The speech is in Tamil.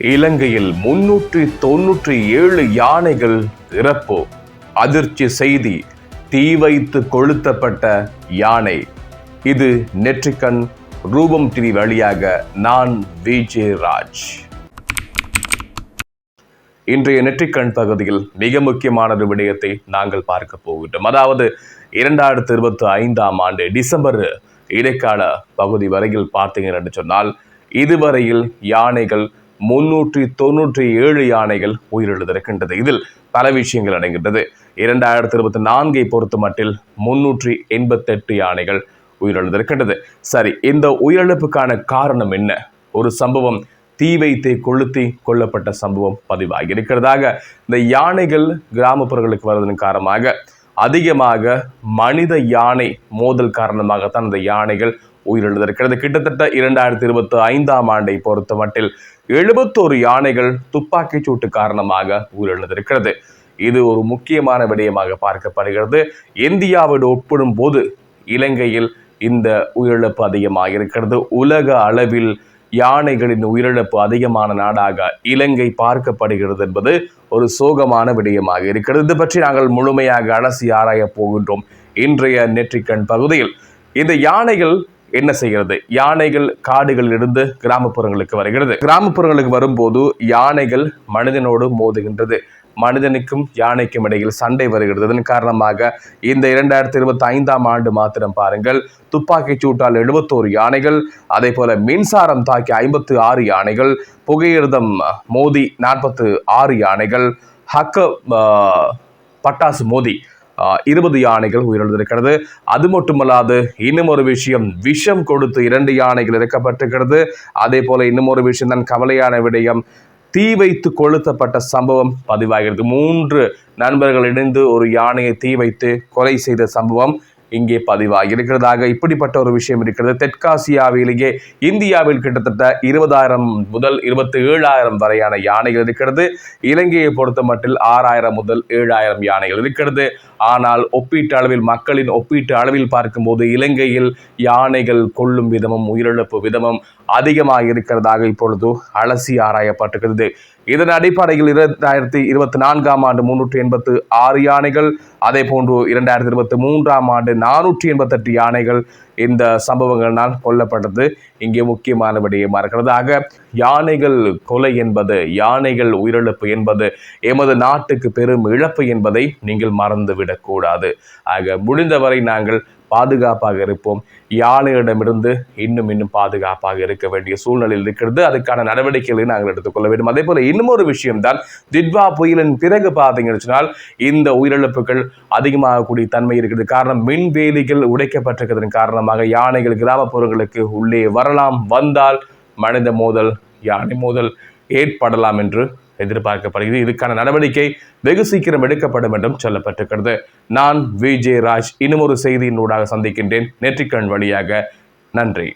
இலங்கையில் முன்னூற்றி தொன்னூற்றி ஏழு யானைகள் இறப்பு. அதிர்ச்சி செய்தி தீ வைத்து கொளுத்தப்பட்ட யானை. இது நெற்றிக்கண் ரூபம் டிவி வழியாக நான் விஜே ராஜ். இன்றைய நெற்றிக்கண் பகுதியில் மிக முக்கியமான ஒரு விடயத்தை நாங்கள் பார்க்க போகின்றோம். அதாவது இரண்டாயிரத்தி இருபத்தி ஐந்தாம் ஆண்டு டிசம்பர் இடைக்கால பகுதி வரையில் பார்த்தீங்க சொன்னால் இதுவரையில் யானைகள் முன்னூற்றி தொன்னூற்றி ஏழு யானைகள் உயிரிழந்திருக்கின்றது. இதில் பல விஷயங்கள் அடங்கின்றது இரண்டாயிரத்தி இருபத்தி நான்கை பொறுத்த மட்டில் முன்னூற்றி எண்பத்தெட்டு யானைகள் உயிரிழந்திருக்கின்றது. சரி இந்த உயிரிழப்புக்கான காரணம் என்ன? ஒரு சம்பவம் தீ வைத்தே கொளுத்தி கொல்லப்பட்ட சம்பவம் பதிவாகி இருக்கிறதாக இந்த யானைகள் கிராமப்புறங்களுக்கு வருவதன் காரணமாக அதிகமாக மனித யானை மோதல் காரணமாகத்தான் இந்த யானைகள் உயிரிழந்திருக்கிறது கிட்டத்தட்ட இரண்டாயிரத்தி இருபத்தி ஐந்தாம் ஆண்டை பொறுத்த மட்டில் எழுபத்தோரு யானைகள் துப்பாக்கிச் சூட்டு காரணமாக உயிரிழந்திருக்கிறது. இது ஒரு முக்கியமான விடயமாக பார்க்கப்படுகிறது. இந்தியாவோடு ஒப்பிடும் போது இலங்கையில் இந்த உயிரிழப்பு அதிகமாக இருக்கிறது உலக அளவில் யானைகளின் உயிரிழப்பு அதிகமான நாடாக இலங்கை பார்க்கப்படுகிறது என்பது ஒரு சோகமான விடயமாக இருக்கிறது. இது பற்றி நாங்கள் முழுமையாக அலசி ஆராயப் போகின்றோம் இன்றைய நெற்றிக்கண் பகுதியில். இந்த யானைகள் என்ன செய்கிறது? யானைகள் காடுகளில் இருந்து கிராமப்புறங்களுக்கு வருகிறது. கிராமப்புறங்களுக்கு வரும்போது யானைகள் மனிதனோடு மோதுகின்றது. மனிதனுக்கும் யானைக்கும் இடையில் சண்டை வருகிறது. இதன் காரணமாக இந்த இரண்டாயிரத்தி இருபத்தி ஐந்தாம் ஆண்டு மாத்திரம் பாருங்கள் துப்பாக்கிச் சூட்டால் எழுபத்தோரு யானைகள் அதே போல மின்சாரம் தாக்கி ஐம்பத்து ஆறு யானைகள் புகையிரதம் மோதி நாற்பத்து ஆறு யானைகள் ஹக்க பட்டாசு மோதி இருபது யானைகள் உயிரிழந்திருக்கிறது. அது மட்டுமல்லாது இன்னும் ஒரு விஷயம் விஷம் கொடுத்து இரண்டு யானைகள் இறக்கப்பட்டிருக்கிறது. அதே போல இன்னும் ஒரு விஷயம் தான் கவலையான விடயம் தீ வைத்து கொளுத்தப்பட்ட சம்பவம் பதிவாகிறது. மூன்று நண்பர்கள் இணைந்து ஒரு யானையை தீ வைத்து கொலை செய்த சம்பவம் இங்கே பதிவாகி இருக்கிறதாக இப்படிப்பட்ட ஒரு விஷயம் இருக்கிறது. தெற்காசியாவிலேயே இந்தியாவில் கிட்டத்தட்ட இருபதாயிரம் முதல் இருபத்தி ஏழாயிரம் வரையான யானைகள் இருக்கிறது. இலங்கையை பொறுத்த மட்டில் ஆறாயிரம் முதல் ஏழாயிரம் யானைகள் இருக்கிறது. ஆனால் ஒப்பீட்டு அளவில் மக்களின் ஒப்பீட்டு அளவில் பார்க்கும்போது இலங்கையில் யானைகள் கொள்ளும் விதமும் உயிரிழப்பு விதமும் அதிகமாக இருக்கிறதாக இப்பொழுது அலசி ஆராயப்பட்டிருக்கிறது. இதன் அடிப்படையில் இரண்டாயிரத்தி இருபத்தி நான்காம் ஆண்டு முன்னூற்றி எண்பத்து ஆறு யானைகள் அதே போன்று இரண்டாயிரத்தி இருபத்தி மூன்றாம் ஆண்டு நானூற்றி எண்பத்தெட்டு யானைகள் இந்த சம்பவங்களால் கொல்லப்பட்டது. இங்கே முக்கியமான விடயமாக இருக்கிறது. ஆக யானைகள் கொலை என்பது யானைகள் உயிரிழப்பு என்பது எமது நாட்டுக்கு பெரும் இழப்பு என்பதை நீங்கள் மறந்துவிடக்கூடாது. ஆக முடிந்தவரை நாங்கள் பாதுகாப்பாக இருப்போம். யானையிடமிருந்து இன்னும் இன்னும் பாதுகாப்பாக இருக்க வேண்டிய சூழ்நிலையில் இருக்கிறது. அதுக்கான நடவடிக்கைகளை நாங்கள் எடுத்துக்கொள்ள வேண்டும். அதே போல இன்னும் ஒரு விஷயம்தான். திட்வா புயலின் பிறகு பார்த்தீங்கன்னு சொன்னால் இந்த உயிரிழப்புகள் அதிகமாகக்கூடிய தன்மை இருக்கிறது காரணம் மின்வேலிகள் உடைக்கப்பட்டிருக்கிறதன் காரணமாக யானைகள் கிராமப்புறங்களுக்கு உள்ளே வரலாம். வந்தால் மனித மோதல் யானை மோதல் ஏற்படலாம் என்று எதிர்பார்க்கப்படுகிறது. இதுக்கான நடவடிக்கை வெகு சீக்கிரம் எடுக்கப்படும் என்றும் சொல்லப்பட்டிருக்கிறது. நான் விஜே ராஜ் இன்னும் ஒரு செய்தியின் ஊடாக சந்திக்கின்றேன். நெற்றிக்கண் வழியாக நன்றி.